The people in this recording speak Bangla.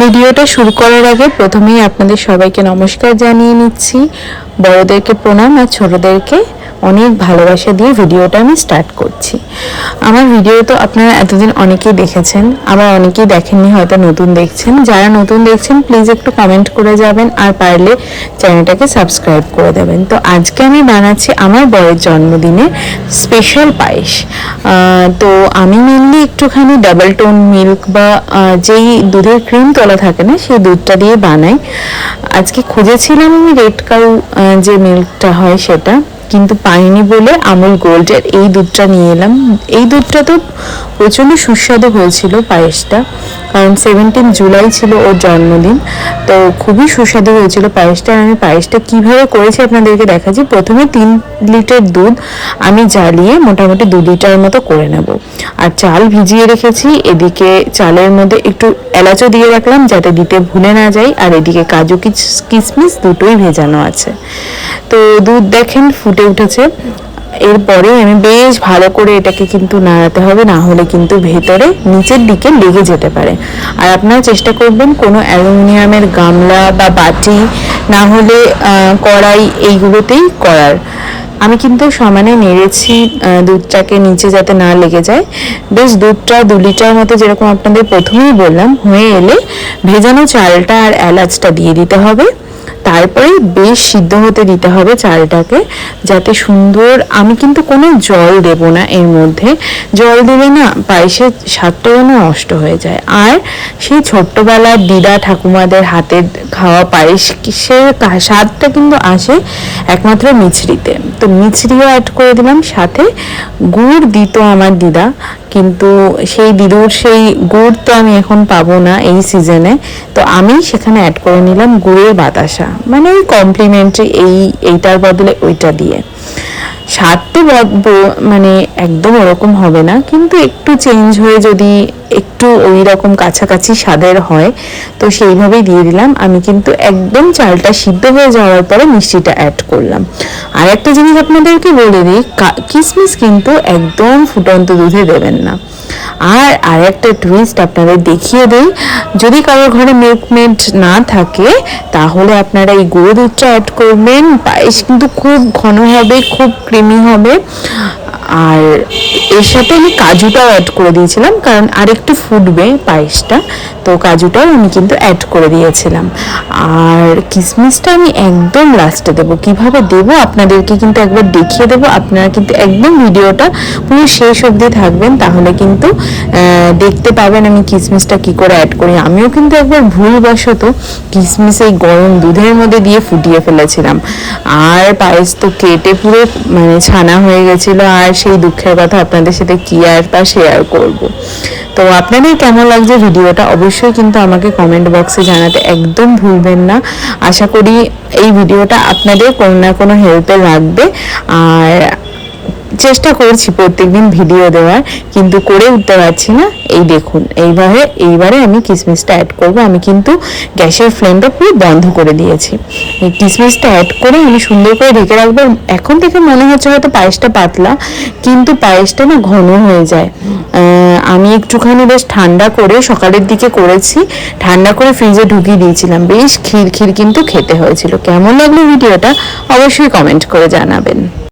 ভিডিওটা শুরু করার আগে প্রথমেই আপনাদের সবাইকে নমস্কার জানিয়ে নিচ্ছি। বড়দেরকে প্রণাম আর ছোটদেরকে অনেক ভালোবাসা দিয়ে ভিডিওটা আমি স্টার্ট করছি। আমার ভিডিও তো আপনারা এতদিন অনেকেই দেখেছেন, আবার অনেকেই দেখেননি, হয়তো নতুন দেখছেন। যারা নতুন দেখছেন প্লিজ একটু কমেন্ট করে যাবেন, আর পারলে চ্যানেলটাকে সাবস্ক্রাইব করে দেবেন। তো আজকে আমি বানাচ্ছি আমার বরের জন্মদিনে স্পেশাল পায়েস। তো আমি মেনলি একটুখানি ডাবল টোন মিল্ক বা যেই দুধের ক্রিম তোলা থাকে না, সেই দুধটা দিয়ে বানাই। আজকে খুঁজেছিলাম আমি রেড কাউ যে মিল্কটা হয় সেটা। কিন্তু পাইনি বলে আমুল গোল্ডের এই দুধটা নিয়ে এলাম। এই দুধটা তো প্রচণ্ড সুস্বাদু হয়েছিল পায়েসটা, কারণ সেভেন্টিন জুলাই ছিল ওর জন্মদিন, তো খুবই সুস্বাদু হয়েছিল পায়েসটা। আমি পায়েসটা কীভাবে করেছি আপনাদেরকে দেখাচ্ছি। প্রথমে তিন লিটার দুধ আমি জ্বালিয়ে মোটামুটি দু লিটার মতো করে নেব। আর চাল ভিজিয়ে রেখেছি, এদিকে চালের মধ্যে একটু এলাচও দিয়ে রাখলাম যাতে দিতে ভুলে না যাই। আর এদিকে কাজু কিচ- কিশমিশ দুটোই ভেজানো আছে। তো দুধ দেখেন ফুটে উঠেছে। এরপরে আমি বেশ ভালো করে এটাকে কিন্তু নাড়াতে হবে, না হলে কিন্তু ভেতরে নিচের দিকে লেগে যেতে পারে। আর আপনারা চেষ্টা করবেন কোনো অ্যালুমিনিয়ামের গামলা বা বাটি, না হলে কড়াই এইগুলোতেই করার। আমি কিন্তু সমানে নেড়েছি দুধটাকে নিচে যাতে না লেগে যায়। বেশ দুধটা দু লিটার মতো যেরকম আপনাদের প্রথমেই বললাম, হয়ে এলে ভেজানো চালটা আর এলাচটা দিয়ে দিতে হবে। তারপরে বেশ সিদ্ধ হতে দিতে হবে চালটাকে, যাতে সুন্দর, আমি কিন্তু কোনো জল দেব না এর মধ্যে। জল দিলে না পায়েসের স্বাদটা যেন নষ্ট হয়ে যায়। আর সেই ছোট্টবেলার দিদা ঠাকুমাদের হাতের খাওয়া পায়েস সে স্বাদটা কিন্তু আসে একমাত্র মিছরিতে। তো মিছরিও অ্যাড করে দিলাম, সাথে গুড় দিত আমার দিদা, কিন্তু সেই দিদুর সেই গুড় তো আমি এখন পাবো না এই সিজনে তো আমি সেখানে অ্যাড করে নিলাম গুড়ের বাতাসা। মানে ওই কমপ্লিমেন্টারি এই, এইটার বদলে ওইটা দিয়ে। স্বাদ তো মানে একদম ওরকম হবে না, কিন্তু একটু চেঞ্জ হয়ে যদি একটু ওই রকম কাছাকাছি স্বাদের হয়, তো সেইভাবেই দিয়ে দিলাম। আমি কিন্তু একদম চালটা সিদ্ধ হয়ে যাওয়ার পরে মিষ্টিটা অ্যাড করলাম। আর একটা জিনিস আপনাদেরকে বলে দিই কিসমিস কিন্তু একদম ফুটন্ত দুধে দেবেন না। আর আর একটা টুইস্ট আপনাদের দেখিয়ে দিই, যদি কারোর ঘরে মিল্কমেড না থাকে, তাহলে আপনারা এই গুঁড়ো দুধটা অ্যাড করবেন। পায়েস কিন্তু খুব ঘন হবে, খুব ক্রিমি হবে। আর এর সাথে আমি কাজুটাও অ্যাড করে দিয়েছিলাম, কারণ আরেকটু ফুটবে পায়েসটা। তো কাজুটাও আমি কিন্তু অ্যাড করে দিয়েছিলাম। আর কিশমিশটা আমি একদম লাস্টে দেবো। কীভাবে দেবো আপনাদেরকে কিন্তু একবার দেখিয়ে দেবো। আপনারা কিন্তু একদম ভিডিওটা পুরো শেষ অবধি থাকবেন, তাহলে কিন্তু দেখতে পাবেন আমি কিশমিশটা কি করে অ্যাড করি। আমিও কিন্তু একবার ভুলবশত কিশমিশ এই গরম দুধের মধ্যে দিয়ে ফুটিয়ে ফেলেছিলাম। আর পায়েস তো কেটে পুরো মানে ছানা হয়ে গেছিল। আর সেই দুঃখের কথা আপনাদের সাথে কি আর তা শেয়ার করব। তো আপনাদের কেমন লাগছে ভিডিওটা অবশ্যই কিন্তু আমাকে কমেন্ট বক্সে জানাতে একদম ভুলবেন না। আশা করি এই ভিডিওটা আপনাদের কোনো না কোনো হেল্পে লাগবে। আর চেষ্টা করছি প্রত্যেকদিন ভিডিও দেওয়ার, কিন্তু করে উঠতে পারছি না। এই দেখুন এইভাবে এইবারে আমি কিশমিশটা অ্যাড করব। আমি কিন্তু গ্যাসের ফ্লেমটা পুরো বন্ধ করে দিয়েছি। এই কিশমিশটা অ্যাড করে আমি সুন্দর করে ঢেকে রাখব। এখন থেকে মনে হচ্ছে হয়তো পায়েসটা পাতলা, কিন্তু পায়েসটা না ঘন হয়ে যায়। আমি একটুখানি বেশ ঠান্ডা করে সকালের দিকে করেছি। ঠান্ডা করে ফ্রিজে ঢুকিয়ে দিয়েছিলাম। বেশ ক্ষীর ক্ষীর কিন্তু খেতে হয়েছিল। কেমন লাগল ভিডিওটা অবশ্যই কমেন্ট করে জানাবেন।